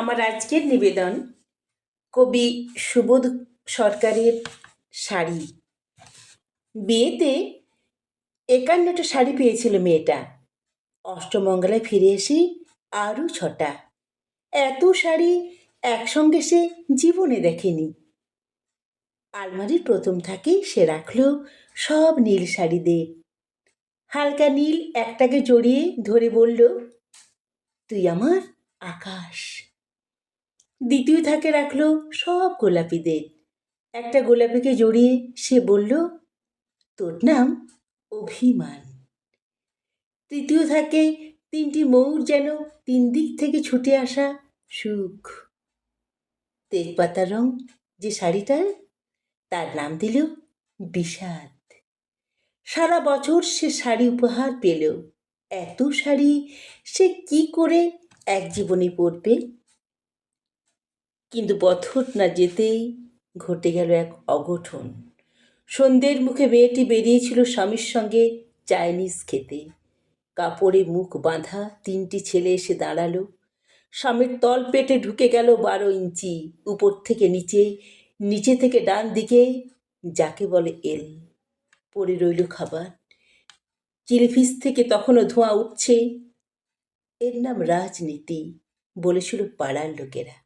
আমার আজকের নিবেদন কবি সুবোধ সরকারের শাড়ি। বিয়েতে একান্নটা শাড়ি পেয়েছিল মেয়েটা। অষ্টমঙ্গলায় ফিরে এসে আরও ছটা। এত শাড়ি একসঙ্গে সে জীবনে দেখেনি। আলমারির প্রথম থাকে সে রাখল সব নীল শাড়িদের হালকা নীল একটাকে জড়িয়ে ধরে বলল, তুই আমার আকাশ। দ্বিতীয় থাকে রাখল সব গোলাপিদের। একটা গোলাপিকে জড়িয়ে সে বলল, তোর নাম অভিমান। তৃতীয় থাকে তিনটি ময়ূর যেন তিন দিক থেকে ছুটে আসা সুখ। তেজপাতার রং যে শাড়িটার, তার নাম দিল বিষাদ। সারা বছর সে শাড়ি উপহার পেল। এত শাড়ি সে কি করে এক জীবনে পরবে? কিন্তু বছর না যেতেই ঘটে গেল এক অঘটন। সন্ধ্যের মুখে মেয়েটি বেরিয়েছিল স্বামীর সঙ্গে চাইনিজ খেতে। কাপড়ে মুখ বাঁধা তিনটি ছেলে এসে দাঁড়াল। স্বামীর তল পেটে ঢুকে গেল বারো ইঞ্চি, উপর থেকে নিচে নিচে থেকে ডান দিকে, যাকে বলে এল। পড়ে রইল খাবার। চিলিফিস থেকে তখনও ধোঁয়া উঠছে। এর নাম রাজনীতি, বলেছিল পাড়ার লোকেরা।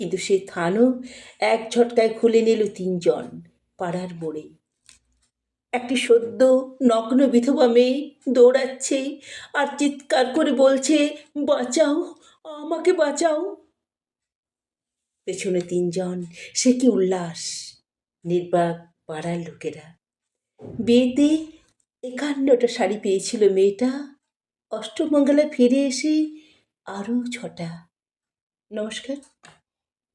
কিন্তু সে থানও এক ঝটকায় খুলে নিল তিনজন পাড়ার মোড়ে। একটি সদ্য নগ্ন বিধবা মেয়ে দৌড়াচ্ছে আর চিৎকার করে বলছে, বাঁচাও, আমাকে বাঁচাও। পেছনে তিনজন, সে কি উল্লাস, নির্বাক পাড়ার লোকেরা। বিয়েতে একান্নটা শাড়ি পেয়েছিল মেয়েটা, অষ্টমঙ্গলায় ফিরে এসে আরও ছটা। নমস্কার।